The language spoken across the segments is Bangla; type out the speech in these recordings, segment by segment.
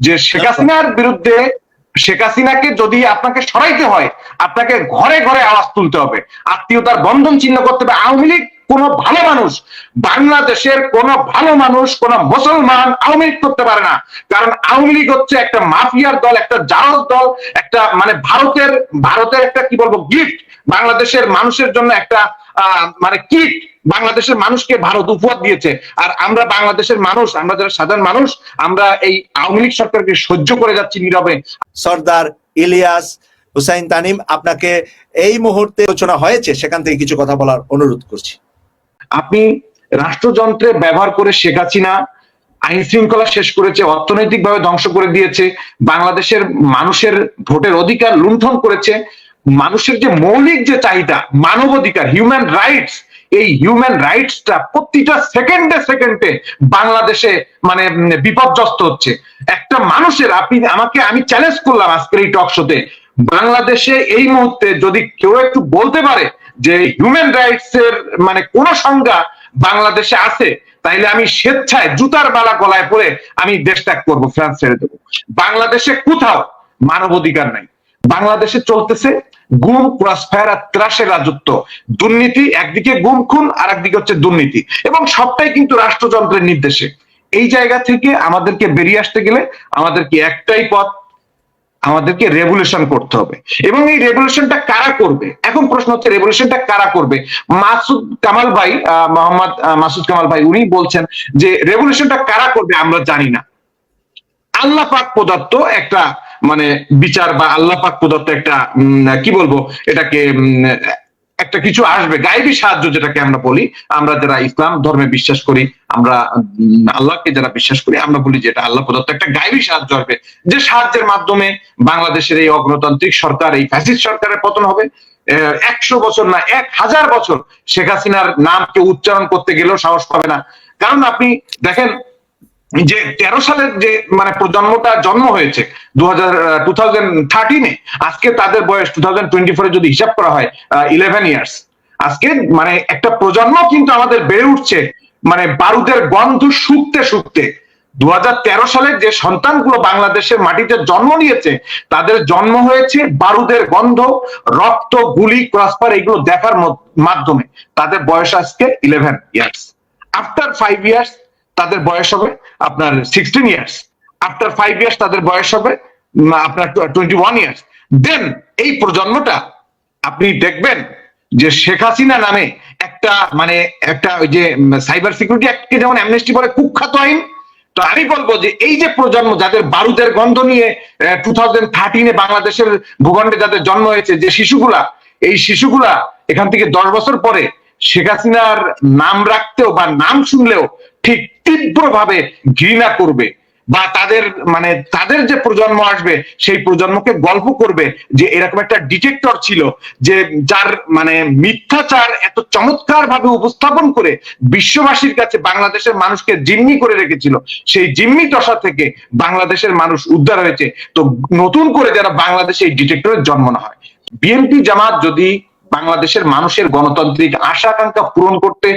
যে শেখ হাসিনার বিরুদ্ধে শেখ হাসিনাকে যদি আপনাকে সরাইতে হয় আপনাকে ঘরে ঘরে আওয়াজ তুলতে হবে আত্মীয়তার বন্ধন চিহ্ন করতে হবে আওয়ামী লীগ কোন ভালো মানুষ বাংলাদেশের কোন ভালো মানুষ কোন মুসলমান আওয়ামী লীগ করতে পারে না। কারণ আওয়ামী লীগ হচ্ছে একটা মাফিয়ার দল একটা জারজ দল একটা মানে ভারতের ভারতের একটা কি বলব গিফট বাংলাদেশের মানুষের জন্য একটা আহ, মানে কিট বাংলাদেশের মানুষকে ভারত উপহার দিয়েছে। আর আমরা বাংলাদেশের মানুষ আমরা যারা সাধারণ মানুষ আমরা এই আওয়ামী লীগ সরকারকে সহ্য করে যাচ্ছি নীরবে। সর্দার ইলিয়াস হুসাইন তানিম আপনাকে এই মুহূর্তে আলোচনা হয়েছে সেখান থেকে কিছু কথা বলার অনুরোধ করছি। আপনি রাষ্ট্রযন্ত্রে ব্যবহার করে শেখ হাসিনা আইন শৃঙ্খলা শেষ করেছে অর্থনৈতিক ভাবে ধ্বংস করে দিয়েছে বাংলাদেশের মানুষের ভোটের অধিকার লুণ্ঠন করেছে মানুষের যে মৌলিক যে চাহিদা মানবাধিকার হিউম্যান রাইটস এই হিউম্যান রাইটসটা প্রতিটা সেকেন্ডে সেকেন্ডে বাংলাদেশে মানে বিপর্যস্ত হচ্ছে। একটা মানুষের, আপনি, আমাকে আমি চ্যালেঞ্জ করলাম আজকের এই টক শোতে বাংলাদেশে এই মুহূর্তে যদি কেউ একটু বলতে পারে যে হিউম্যান রাইটস এর মানে কোন সংজ্ঞা বাংলাদেশে আছে, তাইলে আমি স্বেচ্ছায় জুতার বালা গলায় পরে আমি দেশ ত্যাগ করব, ফ্রান্স ছেড়ে দেবো। বাংলাদেশে কোথাও মানবাধিকার নাই। বাংলাদেশে চলতেছে গুম, ক্রসফায়ার আর ত্রাসের রাজত্ব। দুর্নীতি, একদিকে গুম, খুন আর একদিকে হচ্ছে দুর্নীতি। এবং সবটাই কিন্তু রাষ্ট্রযন্ত্রের নির্দেশে। এই জায়গা থেকে আমাদেরকে বেরিয়ে আসতে গেলে আমাদেরকে একটাই পথ, আমাদেরকে রেভুলেশন করতে হবে। এবং এই রেভুলেশনটা কারা করবে? এখন প্রশ্ন হচ্ছে, রেভুলেশনটা কারা করবে? মাসুদ কামাল ভাই মোহাম্মদ মাসুদ কামাল ভাই, উনি বলছেন যে, রেভুলেশনটা কারা করবে আমরা জানি না। আল্লাহ পাক প্রদত্ত একটা মানে বিচার বা আল্লাহ পাক প্রদত্ত একটা কি বলব, এটাকে একটা কিছু আসবে গায়েবী সাহায্য যেটাকে আমরা বলি, আমরা যারা ইসলাম ধর্মে বিশ্বাস করি, আমরা আল্লাহকে যারা বিশ্বাস করি, আমরা বলি যে এটা আল্লাহ প্রদত্ত একটা গায়েবী সাহায্য আসবে। যে সাহায্যের মাধ্যমে বাংলাদেশের এই অগণতান্ত্রিক সরকার, এই ফ্যাসিস্ট সরকারের পতন হবে একশো বছর না, এক হাজার বছর শেখ হাসিনার নামকে উচ্চারণ করতে গেলেও সাহস পাবে না। কারণ আপনি দেখেন যে তেরো সালের যে মানে প্রজন্মটা জন্ম হয়েছে দু হাজার টু থাউজেন্ড থার্টিনে আজকে তাদের বয়স টু থাউজেন্ড টোয়েন্টি ফোরে যদি হিসাব করা হয় ইলেভেন ইয়ার্স আজকে মানে একটা প্রজন্ম কিন্তু আমাদের বেড়ে উঠছে মানে বারুদের গন্ধ শুকতে শুকতে। দু হাজার তেরো সালের যে সন্তানগুলো বাংলাদেশের মাটিতে জন্ম নিয়েছে, তাদের জন্ম হয়েছে বারুদের গন্ধ, রক্ত, গুলি ক্রসফার এগুলো দেখার মাধ্যমে। তাদের বয়স আজকে eleven years after five years তাদের বয়স হবে আপনার sixteen years after five years তাদের বয়স হবে আপনার টোয়েন্টি ওয়ান ইয়ার্স দেন এই প্রজন্মটা আপনি দেখবেন যে শেখ হাসিনা নামে একটা মানে একটা ওই যে সাইবার সিকিউরিটি অ্যাক্টকে যেমন অ্যামনেস্টি বলে, কুখ্যাত আইন, তো আমি বলব যে এই যে প্রজন্ম যাদের বারুদের গন্ধ নিয়ে টু থাউজেন্ড থার্টিনে বাংলাদেশের ভূখণ্ডে যাদের জন্ম হয়েছে, যে শিশুগুলা, এই শিশুগুলা এখান থেকে দশ বছর পরে শেখ হাসিনার নাম রাখতেও বা নাম শুনলেও ঠিক তীব্রভাবে ঘৃণা করবে বা তাদের মানে তাদের যে প্রজন্ম আসবে, সেই প্রজন্মকে গল্প করবে যে এরকম একটা ডিটেক্টর ছিল যে যার মানে মিথ্যাচার এত চমৎকার ভাবে উপস্থাপন করে বিশ্ববাসীর কাছে বাংলাদেশের মানুষকে জিম্মি করে রেখেছিল। সেই জিম্মি দশা থেকে বাংলাদেশের মানুষ উদ্ধার হয়েছে। তো নতুন করে যারা বাংলাদেশে এই ডিটেক্টরের জন্ম না হয়, বিএনপি জামাত যদি বাংলাদেশের মানুষের গণতান্ত্রিক আশা আকাঙ্ক্ষা পূরণ করতে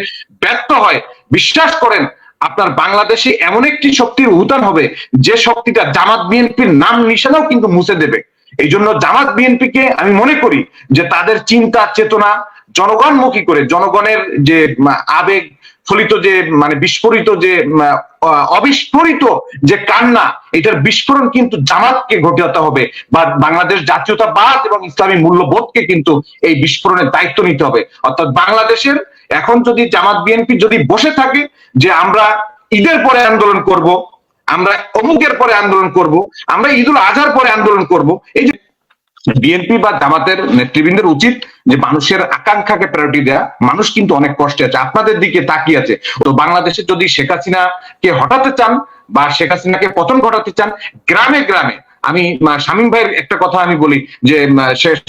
ব্যর্থ হয়, বিশ্বাস করেন আপনার বাংলাদেশে এমন একটি শক্তির উত্থান হবে যে শক্তিটা জামাত বিএনপির নাম নিশানাও কিন্তু মুছে দেবে। এই জন্য জামাত বিএনপিকে আমি মনে করি যে তাদের চিন্তা, চেতনা জনগণমুখী করে, জনগণের যে আবেগ, ফলিত যে মানে বিস্ফোরিত যে অবিস্ফোরিত যে কান্না, এটার বিস্ফোরণ কিন্তু জামাতকে ঘটাতে হবে বা বাংলাদেশ জাতীয়তাবাদ এবং ইসলামী মূল্যবোধকে কিন্তু এই বিস্ফোরণের দায়িত্ব নিতে হবে। অর্থাৎ বাংলাদেশের এখন যদি জামাত বিএনপি যদি বসে থাকে যে আমরা ঈদের পরে আন্দোলন করব, আমরা অমুকের পরে আন্দোলন করব, আমরা ঈদুল আজহার পরে আন্দোলন করব, এই যে বিএনপি বা জামাতের নেতৃবৃন্দের উচিত যে মানুষের আকাঙ্ক্ষাকে প্রায়োরিটি দেয়া। মানুষ কিন্তু অনেক কষ্টে আছে, আপনাদের দিকে তাকিয়ে আছে। তো বাংলাদেশে যদি শেখ হাসিনাকে হটাতে চান বা শেখ হাসিনাকে পতন ঘটাতে চান, গ্রামে গ্রামে আমি শামীম ভাইয়ের একটা কথা আমি বলি, যে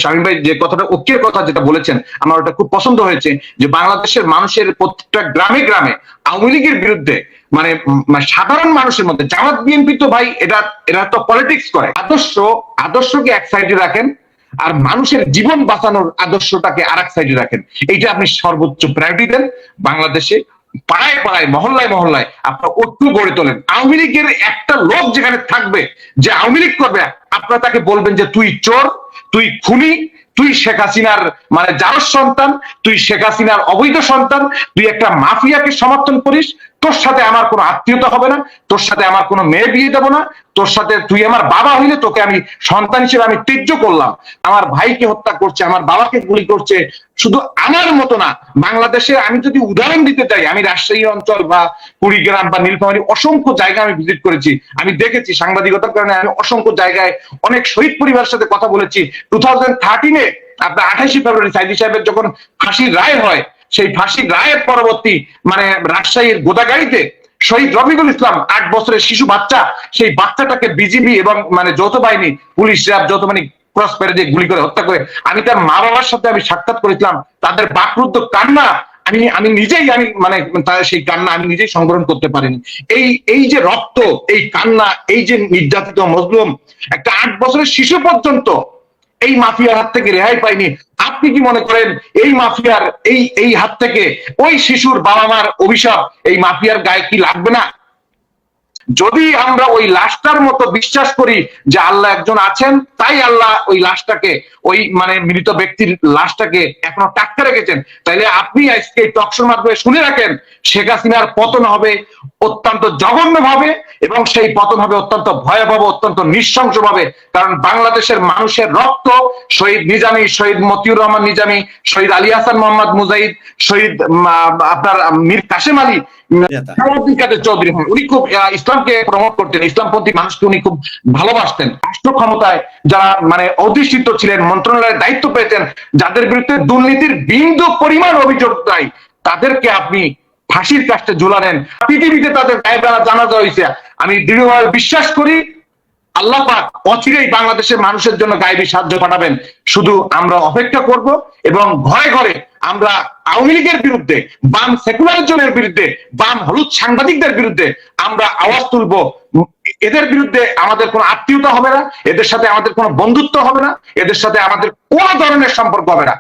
শামীম ভাই যে কথাটা ঐক্যের কথা যেটা বলেছেন, আমার ওটা খুব পছন্দ হয়েছে, যে বাংলাদেশের মানুষের প্রত্যেকটা গ্রামে গ্রামে আওয়ামী লীগের বিরুদ্ধে মানে মানে সাধারণ মানুষের মধ্যে, জামাত বিএনপি তো ভাই এটা এরা তো পলিটিক্স করে, আদর্শ, আদর্শকে এক সাইডে রাখেন, আর মানুষের জীবন বাঁচানোর আদর্শটাকে আর এক সাইডে রাখেন। এইটা আপনি সর্বোচ্চ প্রায়োরিটি দেন বাংলাদেশে। পাড়ায় পাড়ায়, মহল্লায় মহল্লায় আপনার ঐক্য গড়ে তোলেন। আওয়ামী লীগের একটা লোক যেখানে থাকবে, যে আওয়ামী লীগ করবে, আপনার তাকে বলবেন যে তুই চোর, তুই খুনি, তুই শেখ হাসিনার মানে যার সন্তান, তুই শেখ হাসিনার অবৈধ সন্তান, তুই একটা মাফিয়াকে সমর্থন করিস তোর সাথে আমার কোনো আত্মীয়তা হবে না, তোর সাথে আমার কোনো মেয়ে বিয়ে দেবো না, তোর সাথে তুই আমার বাবা হইলে তোকে আমি সন্তান হিসেবে আমি ত্যায্য করলাম। আমার ভাইকে হত্যা করছে, আমার বাবাকে গুলি করছে, শুধু আমার মতো না, বাংলাদেশে আমি যদি উদাহরণ দিতে চাই, আমি রাজশাহী অঞ্চল বা কুড়িগ্রাম বা নীলফামারী অসংখ্য জায়গা আমি ভিজিট করেছি, আমি দেখেছি সাংবাদিকতার কারণে আমি অসংখ্য জায়গায় অনেক শহীদ পরিবারের সাথে কথা বলেছি। টু থাউজেন্ড থার্টিনে আপনার আঠাশে ফেব্রুয়ারি সাইদি সাহেবের যখন ফাঁসির রায় হয় সেই ফাঁসির রায়ের পরবর্তী মানে রাজশাহীর গোদাগাড়িতে শহীদ রফিকুল ইসলাম, আট বছরের শিশু বাচ্চা, সেই বাচ্চাটাকে বিজিবি এবং মানে যৌথ বাহিনী, পুলিশ, র্যাব, যৌথ বাহিনী ক্রস প্যারেজে গুলি করে হত্যা করে। আমি তার মা বাবার সাথে আমি সাক্ষাৎ করেছিলাম। তাদের বাকরুদ্ধ কান্না আমি আমি নিজেই, আমি মানে সেই কান্না আমি নিজেই সংগ্রহণ করতে পারিনি। এই এই যে রক্ত, এই কান্না, এই যে নির্যাতিত মজলুম, একটা আট বছরের শিশু পর্যন্ত এই মাফিয়ার হাত থেকে রেহাই পাইনি। আপনি কি মনে করেন এই মাফিয়ার এই এই হাত থেকে ওই শিশুর বাবা মার অভিশাপ এই মাফিয়ার গায়ে কি লাগবে না? যদি আমরা ওই লাশটার মতো বিশ্বাস করি যে আল্লাহ একজন আছেন, তাই আল্লাহ ওই লাশটাকে, ওই মানে মৃত ব্যক্তির লাশটাকে এখনও টাটকা রেখেছেন। তাইলে আপনি আজকে টকশোর মাধ্যমে শুনে রাখেন, শেখ হাসিনার পতন হবে অত্যন্ত জঘন্য ভাবে এবং সেই পতন হবে অত্যন্ত ভয়াবহ অত্যন্ত নৃশংস ভাবে কারণ বাংলাদেশের মানুষের রক্ত শহীদ নিজামী শহীদ মতিউর রহমান নিজামী শহীদ আলী হাসান মোহাম্মদ মুজাহিদ শহীদ আপনার মীর কাশেম আলী চৌধুরী হন। উনি খুব ইসলামকে প্রমোট করতেন। ইসলামপন্থী মানুষকে উনি খুব ভালোবাসতেন। রাষ্ট্র ক্ষমতায় যারা মানে অধিষ্ঠিত ছিলেন মন্ত্রণালয়ের দায়িত্ব পেয়েছেন যাদের বিরুদ্ধে দুর্নীতির বিন্দু পরিমাণ অভিযোগ নাই তাদেরকে আপনি ফাঁসির কাজটা ঝুলানেন। পৃথিবীতে তাদের গায়ে বেড়া জানাজা হয়েছে আমি দৃঢ়ভাবে বিশ্বাস করি, আল্লাহ পাক অচিরেই বাংলাদেশের মানুষের জন্য গায়েবী সাহায্য পাঠাবেন। শুধু আমরা অপেক্ষা করব এবং ঘরে ঘরে আমরা আওয়ামী লীগের বিরুদ্ধে, বাম সেকুলারিজমের বিরুদ্ধে, বাম হলুদ সাংবাদিকদের বিরুদ্ধে আমরা আওয়াজ তুলবো। এদের বিরুদ্ধে আমাদের কোনো আত্মীয়তা হবে না, এদের সাথে আমাদের কোনো বন্ধুত্ব হবে না, এদের সাথে আমাদের কোনো ধরনের সম্পর্ক হবে না।